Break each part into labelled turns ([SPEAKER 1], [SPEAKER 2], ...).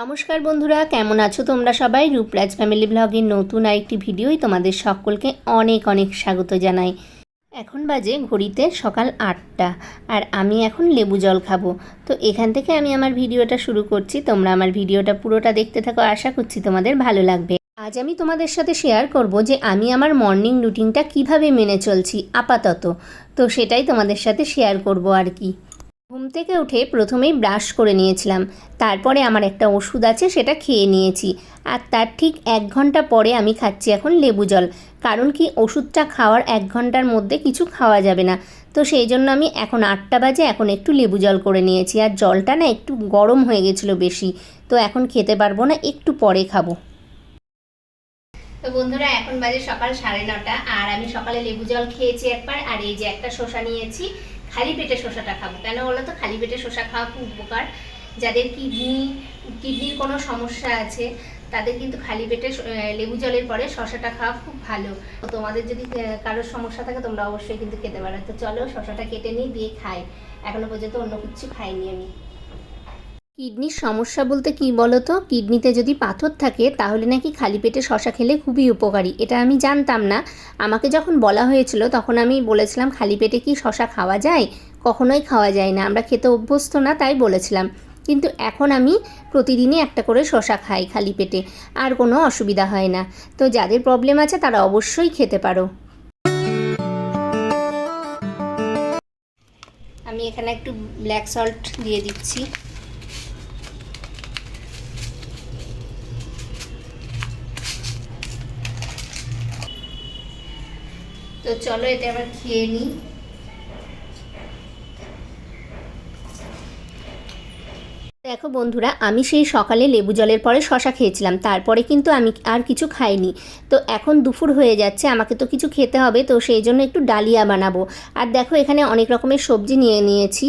[SPEAKER 1] নমস্কার বন্ধুরা, কেমন আছো তোমরা সবাই? রূপরাজ ফ্যামিলি ব্লগের নতুন আরেকটি ভিডিওই তোমাদের সকলকে অনেক অনেক স্বাগত জানাই। এখন বাজে ঘড়িতে সকাল আটটা আর আমি এখন লেবু জল খাব। তো এখান থেকে আমি আমার ভিডিওটা শুরু করছি। তোমরা আমার ভিডিওটা পুরোটা দেখতে থাকো, আশা করছি তোমাদের ভালো লাগবে। আজ আমি তোমাদের সাথে শেয়ার করব যে আমি আমার মর্নিং রুটিনটা কীভাবে মেনে চলছি আপাতত। তো সেটাই তোমাদের সাথে শেয়ার করব আর কি। ঘুম থেকে উঠে প্রথমেই ব্রাশ করে নিয়েছিলাম। তারপরে আমার একটা ওষুধ আছে, সেটা খেয়ে নিয়েছি। আর তার ঠিক এক ঘণ্টা পরে আমি খাচ্ছি এখন লেবু জল। কারণ কি, ওষুধটা খাওয়ার এক ঘণ্টার মধ্যে কিছু খাওয়া যাবে না। তো সেই জন্য আমি এখন আটটা বাজে এখন একটু লেবু জল করে নিয়েছি। আর জলটা না একটু গরম হয়ে গেছিল বেশি। তো এখন খেতে পারব না, একটু পরে খাব। তো বন্ধুরা, এখন বাজে সকাল সাড়ে নটা। আর আমি সকালে লেবু জল খেয়েছি একবার। আর এই যে একটা শসা নিয়েছি খালি পেটে শসাটা খাব। কেন বলো তো? খালি পেটে শসা খাওয়া খুব উপকার। যাদের কিডনি, কিডনির কোনো সমস্যা আছে, তাদের কিন্তু খালি পেটে লেবু জলের পরে শসাটা খাওয়া খুব ভালো। তোমাদের যদি কারোর সমস্যা থাকে, তোমরা অবশ্যই কিন্তু খেতে পারো। তো চলো শসাটা কেটে নিই, দিয়ে খাই। এখনও পর্যন্ত অন্য কিছু খাইনি আমি। কিডনির সমস্যা বলতে কি বলো তো কিডনিতে যদি পাথর থাকে, তাহলে নাকি খালি পেটে শশা খেলে খুবই উপকারী। এটা আমি জানতাম না। আমাকে যখন বলা হয়েছিল, তখন আমি বলেছিলাম, খালি পেটে কি শশা খাওয়া যায়? কখনোই খাওয়া যায় না। আমরা খেতে অভ্যস্ত না, তাই বলেছিলাম। কিন্তু এখন আমি প্রতিদিনই একটা করে শশা খাই খালি পেটে। আর কোনো অসুবিধা হয় না। তো যাদের প্রবলেম আছে, তারা অবশ্যই খেতে পারো। আমি এখানে একটু ব্ল্যাক সল্ট দিয়ে দিচ্ছি। তো চলো এটা আবার খেয়ে নিই দেখো বন্ধুরা, আমি সেই সকালে লেবু জলের পরে শশা খেয়েছিলাম, তারপরে কিন্তু আমি আর কিছু খাইনি। তো এখন দুপুর হয়ে যাচ্ছে, আমাকে তো কিছু খেতে হবে, তো সেই জন্য একটু ডালিয়া বানাবো। আর দেখো এখানে অনেক রকমের সবজি নিয়ে নিয়েছি।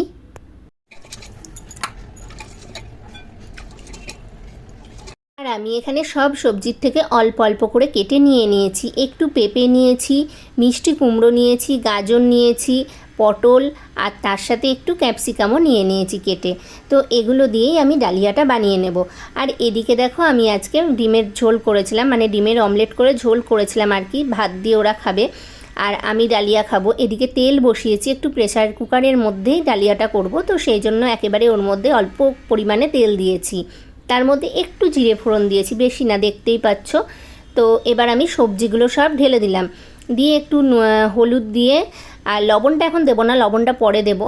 [SPEAKER 1] আর আমি এখানে সব সবজির থেকে অল্প অল্প করে কেটে নিয়ে নিয়েছি। একটু পেঁপে নিয়েছি, মিষ্টি কুমড়ো নিয়েছি, গাজর নিয়েছি, পটল আর তার সাথে একটু ক্যাপসিকামও নিয়ে নিয়েছি কেটে। তো এগুলো দিয়েই আমি ডালিয়াটা বানিয়ে নেব। আর এদিকে দেখো আমি আজকে ডিমের ঝোল করেছিলাম মানে ডিমের অমলেট করে ঝোল করেছিলাম আর কি, ভাত দিয়ে ওরা খাবে। আর আমি ডালিয়া খাব। এদিকে তেল বসিয়েছি, একটু প্রেসার কুকারের মধ্যেই ডালিয়াটা করব। তো সেই জন্য একেবারে ওর মধ্যে অল্প পরিমাণে তেল দিয়েছি। তার মধ্যে একটু জিরে ফোড়ন দিয়েছি, বেশি না, দেখতেই পাচ্ছ। তো এবার আমি সবজিগুলো সব ঢেলে দিলাম। দিয়ে একটু হলুদ দিয়ে, আর লবণটা এখন দেবো না, লবণটা পরে দেব,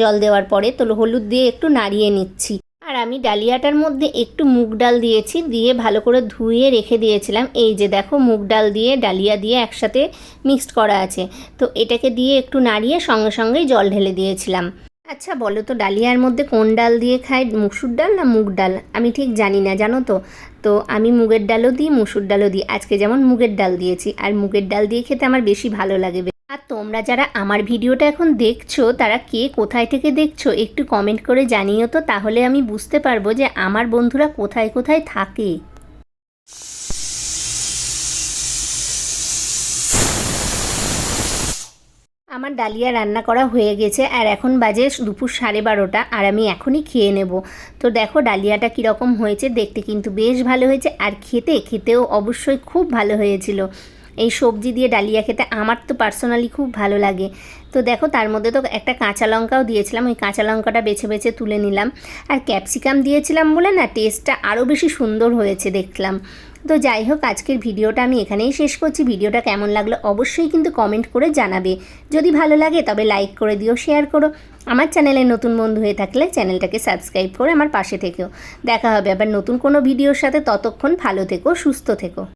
[SPEAKER 1] জল দেওয়ার পরে। তো হলুদ দিয়ে একটু নাড়িয়ে নিচ্ছি। আর আমি ডালিয়াটার মধ্যে একটু মুগ ডাল দিয়েছি, দিয়ে ভালো করে ধুয়ে রেখে দিয়েছিলাম। এই যে দেখো, মুগ ডাল দিয়ে, ডালিয়া দিয়ে একসাথে মিক্সড করা আছে। তো এটাকে দিয়ে একটু নাড়িয়ে সঙ্গে সঙ্গেই জল ঢেলে দিয়েছিলাম। আচ্ছা বলো তো ডালিয়ার মধ্যে কোন ডাল দিয়ে খায়? মুসুর ডাল না মুগ ডাল? আমি ঠিক জানি না, জানো তো? তো আমি মুগের ডালও দিই, মুসুর ডালও দিই। আজকে যেমন মুগের ডাল দিয়েছি, আর মুগের ডাল দিয়ে খেতে আমার বেশি ভালো লাগে। আর তোমরা যারা আমার ভিডিওটা এখন দেখছ, তারা কে কোথায় থেকে দেখছ, একটু কমেন্ট করে জানিও তো, তাহলে আমি বুঝতে পারব যে আমার বন্ধুরা কোথায় কোথায় থাকে। আমার ডালিয়া রান্না করা হয়ে গেছে আর এখন বাজে দুপুর সাড়ে বারোটা আর আমি এখনই খেয়ে নেব। তো দেখো ডালিয়াটা কীরকম হয়েছে দেখতে কিন্তু বেশ ভালো হয়েছে আর খেতে, খেতেও অবশ্যই খুব ভালো হয়েছিল। এই সবজি দিয়ে ডালিয়া খেতে আমার তো পার্সোনালি খুব ভালো লাগে। তো দেখো, তার মধ্যে তো একটা কাঁচা লঙ্কাও দিয়েছিলাম, ওই কাঁচা লঙ্কাটা বেছে বেছে তুলে নিলাম। আর ক্যাপসিকাম দিয়েছিলাম বলে না টেস্টটা আরও বেশি সুন্দর হয়েছে দেখলাম। তো যাই হোক, আজকের ভিডিওটা আমি এখানেই শেষ করছি। ভিডিওটা কেমন লাগল অবশ্যই কিন্তু কমেন্ট করে জানাবে। যদি ভালো লাগে তবে লাইক করে দিও শেয়ার করো। আমার চ্যানেলে নতুন বন্ধু হয়ে থাকলে চ্যানেলটাকে সাবস্ক্রাইব করে আমার পাশে থেকেও। দেখা হবে আবার নতুন কোনো ভিডিওর সাথে। ততক্ষণ ভালো থেকো, সুস্থ থেকো।